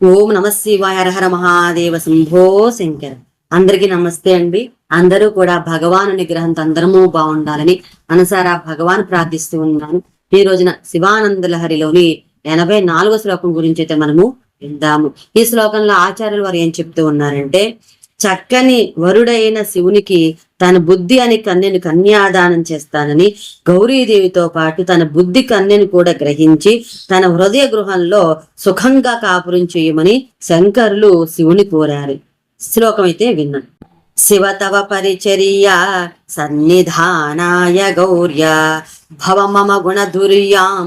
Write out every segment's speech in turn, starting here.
ఓం నమ శివాయ హర మహాదేవ శంభో శంకర. అందరికీ నమస్తే అండి. అందరూ కూడా భగవాను నిగ్రహంతో అందరము బాగుండాలని మనసారా భగవాన్ ప్రార్థిస్తూ ఉన్నాను. ఈ రోజున శివానంద లహరిలోని ఎనభై నాలుగో శ్లోకం గురించి అయితే మనము విందాము. ఈ శ్లోకంలో ఆచార్యులు వారు ఏం చెప్తూ ఉన్నారంటే చక్కని వరుడైన శివునికి తన బుద్ధి అని కన్యను కన్యాదానం చేస్తానని గౌరీదేవితో పాటు తన బుద్ధి కన్యను కూడా గ్రహించి తన హృదయ గృహంలో సుఖంగా కాపురం చేయమని శంకరులు శివుని కోరారు. శ్లోకం అయితే విన్నాను శివ తవ పరిచర్య సన్నిధానాయ గౌర్య భవ మమ గుణ దుర్యాం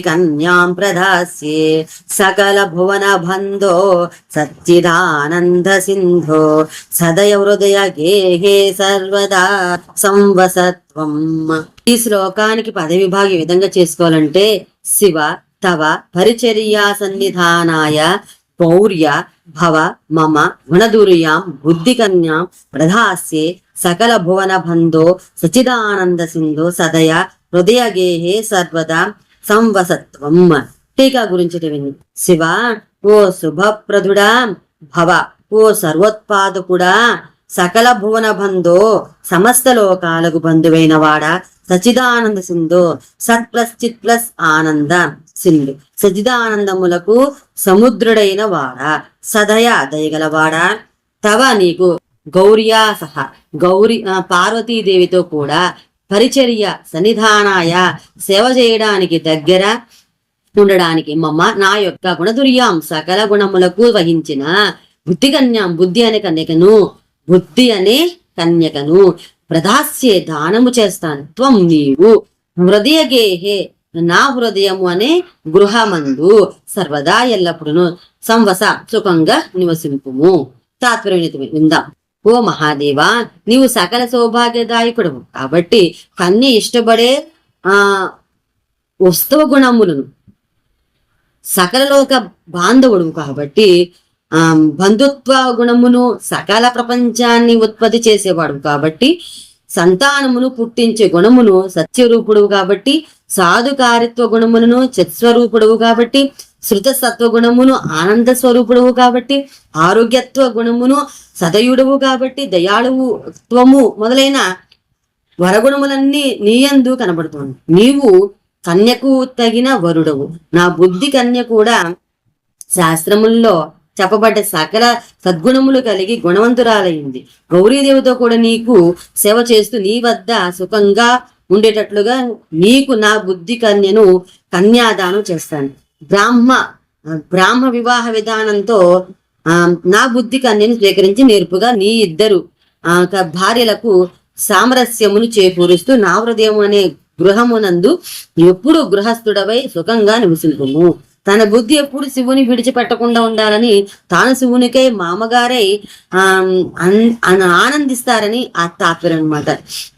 కన్యాం ప్రదాస్యే సకల భువన బంధో సచ్చిదానంద సింధో సదయ హృదయ గేహే సర్వదా సంవసత్వం. ఈ శ్లోకానికి పదవి విధంగా చేసుకోవాలంటే శివ తవ పరిచర్యా సన్నిధానాయ పౌర్య భవ మమ గుణదుర్యాం బుద్ధికన్యాం ప్రధాస్యే సకల భువన బంధో సచిదానంద సింధు సదయ హృదయ గేహే సర్వదా సంవసత్వం టీకా గురించి విని. శివ ఓ శుభప్రదుడా భవ ఓ సర్వోత్పాదకుడా సకల భువన బంధో సమస్త లోకాలకు బంధువైన వాడా సచిదానంద సింధు సత్ ప్లస్ చిత్ ప్లస్ ఆనంద సింధు. సచిదానందములకు సముద్రుడైన వాడా సదయ దయగలవాడా. తవ నీకు గౌరియా సహా. గౌరి పార్వతీదేవితో కూడా పరిచర్య సన్నిధానాయ సేవ చేయడానికి దగ్గర ఉండడానికి మమ్మ నా యొక్క గుణదుర్యాం సకల గుణములకు వహించిన బుద్ధి కన్యాం బుద్ధి అనే కన్యకను బుద్ధి అనే కన్యకను ప్రదాస్యే దానము చేస్తాను. త్వం నీవు హృదయ గేహే నా హృదయము అనే గృహమందు సర్వదా ఎల్లప్పుడును సంవస సుఖంగా నివసింపుము. తాత్పర్యం విందాం. ఓ మహాదేవా నీవు సకల సౌభాగ్యదాయకుడు కాబట్టి కన్ని ఇష్టపడే ఆ ఉత్సవ గుణములను సకల లోక బాంధవుడు కాబట్టి ఆ బంధుత్వ గుణమును సకల ప్రపంచాన్ని ఉత్పత్తి చేసేవాడు కాబట్టి సంతానమును పుట్టించే గుణమును సత్యరూపుడు కాబట్టి సాధుకారిత్వ గుణములను చత్స్వరూపుడు కాబట్టి శృత సత్వ గుణమును ఆనంద స్వరూపుడవు కాబట్టి ఆరోగ్యత్వ గుణమును సదయుడవు కాబట్టి దయాళువుత్వము మొదలైన వరగుణములన్నీ నీయందు కనబడుతుంది. నీవు కన్యకు తగిన వరుడవు. నా బుద్ధి కన్య కూడా శాస్త్రముల్లో చెప్పబడ్డ సకల సద్గుణములు కలిగి గుణవంతురాలైంది. గౌరీదేవితో కూడా నీకు సేవ చేస్తూ నీ వద్ద సుఖంగా ఉండేటట్లుగా నీకు నా బుద్ధి కన్యను కన్యాదానం చేస్తాను. బ్రాహ్మ బ్రాహ్మ వివాహ విధానంతో ఆ, నా బుద్ధికి అన్నిని స్వీకరించి నేర్పుగా నీ ఇద్దరు ఆ భార్యలకు సామరస్యమును చేకూరుస్తూ నా హృదయం అనే గృహమునందు ఎప్పుడు గృహస్థుడవై సుఖంగా నివసింపము. తన బుద్ధి ఎప్పుడు శివుని విడిచిపెట్టకుండా ఉండాలని తాను శివునికై మామగారై ఆ ఆనందిస్తారని ఆ తాత్పర్యం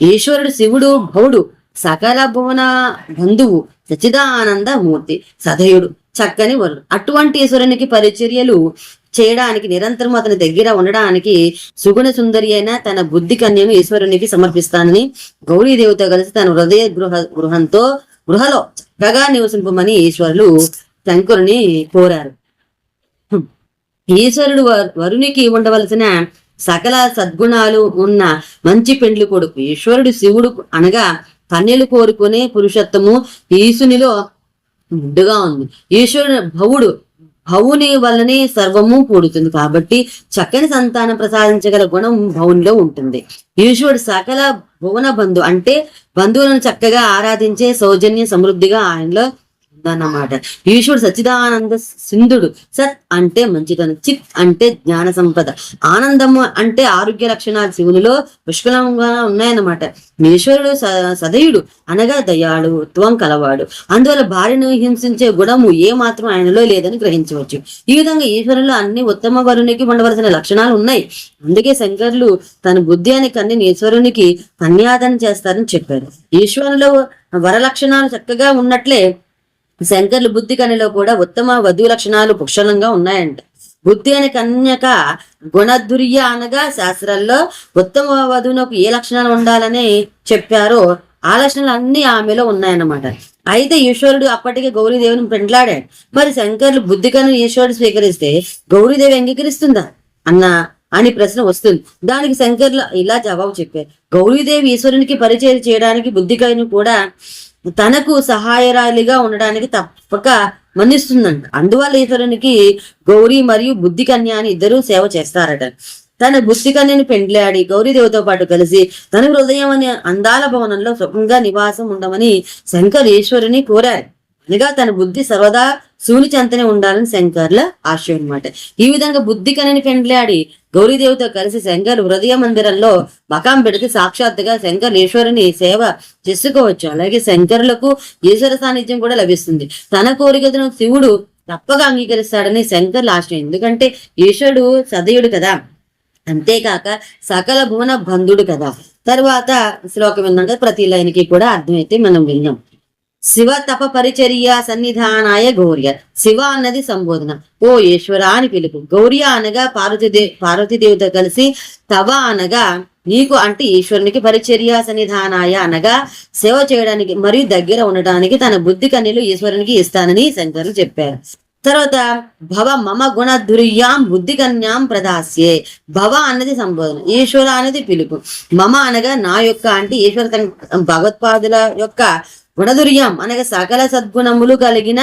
ఈశ్వరుడు శివుడు భవుడు సకల భువన బంధువు సచిదానంద మూర్తి సదయుడు చక్కని వరుడు. అటువంటి ఈశ్వరునికి పరిచర్యలు చేయడానికి నిరంతరం అతని దగ్గర ఉండడానికి సుగుణ సుందరి అయిన తన బుద్ధి కన్యను ఈశ్వరునికి సమర్పిస్తానని గౌరీదేవితో కలిసి తన హృదయ గృహ గృహంతో గృహలో చక్కగా నివసింపమని ఈశ్వరులు శంకరుని కోరారు. ఈశ్వరుడు వరునికి ఉండవలసిన సకల సద్గుణాలు ఉన్న మంచి పెండ్లి కొడుకు ఈశ్వరుడు శివుడు అనగా కన్యలు కోరుకునే పురుషత్వము ఈశునిలో ముద్దుగా ఉంది. ఈశ్వరుడు భవుడు భవుని వల్లనే సర్వము పూడుతుంది. కాబట్టి చక్కని సంతానం ప్రసాదించగల గుణం భవునిలో ఉంటుంది. ఈశ్వరుడు సకల భువన బంధు అంటే బంధువులను చక్కగా ఆరాధించే సౌజన్య సమృద్ధిగా ఆయనలో ఉందన్నమాట ఈశ్వరుడు సచిదానంద సింధుడు సత్ అంటే మంచితనం చిత్ అంటే జ్ఞాన సంపద. ఆనందము అంటే ఆరోగ్య లక్షణాలు శివునిలో పుష్కలంగా ఉన్నాయన్నమాట. ఈశ్వరుడు స- సదయుడు అనగా దయాళుత్వం కలవాడు. అందువల్ల భార్యను హింసించే గుణము ఏ మాత్రం ఆయనలో లేదని గ్రహించవచ్చు. ఈ విధంగా ఈశ్వరులో అన్ని ఉత్తమ వరునికి ఉండవలసిన లక్షణాలు ఉన్నాయి. అందుకే శంకర్లు తన బుద్ధి అని కన్ని ఈశ్వరునికి కన్యాదానం చేస్తారని చెప్పారు. ఈశ్వరులో వర లక్షణాలు చక్కగా ఉన్నట్లే శంకర్లు బుద్ధి కన్యలో కూడా ఉత్తమ వధు లక్షణాలు పుక్షలంగా ఉన్నాయంట. బుద్ధి అనే కన్యక గుణదుర్య అనగా శాస్త్రాల్లో ఉత్తమ వధువునకు ఏ లక్షణాలు ఉండాలని చెప్పారో ఆ లక్షణాలు అన్ని ఆమెలో ఉన్నాయన్నమాట. అయితే ఈశ్వరుడు అప్పటికే గౌరీదేవిని పెంట్లాడాడు మరి శంకర్లు బుద్ధి కను ఈశ్వరుడు స్వీకరిస్తే గౌరీదేవి అంగీకరిస్తుందా? అన్న అని ప్రశ్న వస్తుంది. దానికి శంకర్లు ఇలా జవాబు చెప్పారు. గౌరీదేవి ఈశ్వరునికి పరిచయం చేయడానికి బుద్ధికను కూడా తనకు సహాయరాలిగా ఉండడానికి తప్పక మన్నిస్తుందంట. అందువల్ల ఇతరునికి గౌరీ మరియు బుద్ధి కన్య అని ఇద్దరూ సేవ చేస్తారట. తన బుద్ధి కన్యని పెండ్లాడి గౌరీదేవితో పాటు కలిసి తన హృదయం అనే అందాల భవనంలో సుఖంగా నివాసం ఉండమని శంకర్ ఈశ్వరుని కోరారు. అనగా తన బుద్ధి సర్వదా సూని చెంతనే ఉండాలని శంకర్ల ఆశయం అన్నమాట. ఈ విధంగా బుద్ధి కనని పెండ్లాడి గౌరీదేవితో కలిసి శంకర్ హృదయ మందిరంలో మకాం పెడితే సాక్షాత్తుగా శంకర్ ఈశ్వరుని సేవ చేసుకోవచ్చు. అలాగే శంకరులకు ఈశ్వర సాన్నిధ్యం కూడా లభిస్తుంది. తన కోరికను శివుడు తప్పగా అంగీకరిస్తాడని శంకర్ల ఆశయం. ఎందుకంటే ఈశ్వరుడు సదయుడు కదా. అంతేకాక సకల భువన బంధుడు కదా. తర్వాత శ్లోకం విన్నాక ప్రతి లైన్కి కూడా అర్థమైతే మనం విన్నాం. శివ తప పరిచర్య సన్నిధానాయ గౌర్య. శివ అన్నది సంబోధన. ఓ ఈశ్వర అని పిలుపు. గౌర్య అనగా పార్వతీదే పార్వతీదేవితో కలిసి తవ అనగా నీకు అంటే ఈశ్వరునికి పరిచర్య సన్నిధానాయ అనగా సేవ చేయడానికి మరియు దగ్గర ఉండటానికి తన బుద్ధి కన్నీలు ఈశ్వరునికి ఇస్తానని శంకరులు చెప్పారు. తర్వాత భవ మమ గుణ దుర్యాం బుద్ధి కన్యాం ప్రదాస్యే. భవ అన్నది సంబోధన. ఈశ్వర అనేది పిలుపు. మమ అనగా నా యొక్క అంటే ఈశ్వర భగవత్పాదుల యొక్క గుణదుర్యం అనగా సకల సద్గుణములు కలిగిన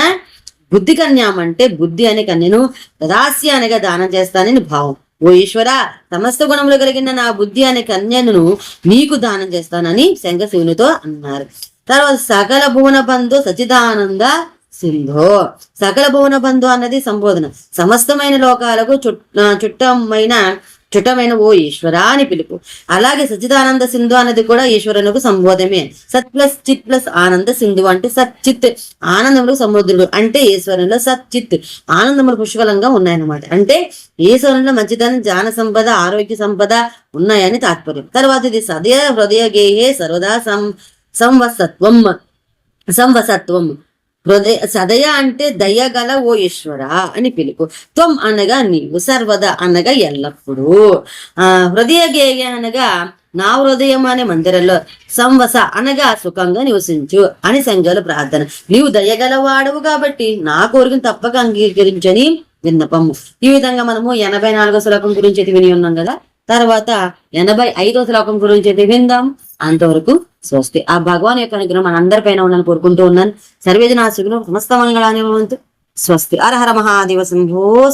బుద్ధి కన్యాం అంటే బుద్ధి అనే కన్యను ప్రదాస్య అనగా దానం చేస్తానని భావం. ఓ ఈశ్వర సమస్త గుణములు కలిగిన నా బుద్ధి అనే కన్యను నీకు దానం చేస్తానని శంకశివునితో అన్నారు. తర్వాత సకల భువన బంధు సచిదానంద సింధో. సకల భువన బంధు అన్నది సంబోధన. సమస్తమైన లోకాలకు చుట్ చుట్టమైన చుటమైన ఓ ఈశ్వర అని పిలుపు. అలాగే సచిదానంద సింధు అనేది కూడా ఈశ్వరునికి సంబోధమే. సత్ ప్లస్ చిత్ ప్లస్ ఆనంద సింధు అంటే సచ్చిత్ ఆనందములకు ఆనందములు సముద్రుడు అంటే ఈశ్వరంలో సత్ చిత్. ఆనందములు పుష్కలంగా ఉన్నాయన్నమాట. అంటే ఈశ్వరంలో మంచిదనం జ్ఞాన సంపద ఆరోగ్య సంపద ఉన్నాయని తాత్పర్యం. తర్వాత ఇది సదయ హృదయ గేహే సర్వదా సం సంవసత్వం సంవసత్వం హృదయ సదయ అంటే దయగల ఓ ఈశ్వర అని పిలుపు. త్వం అనగా నీవు సర్వద అనగా ఎల్లప్పుడూ. ఆ హృదయ గేయ అనగా నా హృదయం అనే మందిరంలో సంవస అనగా సుఖంగా నివసించు అని సంఘాలు ప్రార్థన. నీవు దయగలవాడవు కాబట్టి నా కోరికను తప్పక అంగీకరించని విన్నపము. ఈ విధంగా మనము ఎనభై నాలుగో శ్లోకం గురించి అయితే విని ఉన్నాం కదా? తర్వాత ఎనభై ఐదో శ్లోకం గురించి విందాం. అంతవరకు స్వస్తి. ఆ భగవాన్ యొక్క అనుగ్రహం పైన ఉండాలని కోరుకుంటూ ఉన్నాను. సర్వేజన సుఖం సమస్త మంగళాన్ని స్వస్తి. అరహర మహాదివసం మహాదేవ శంభో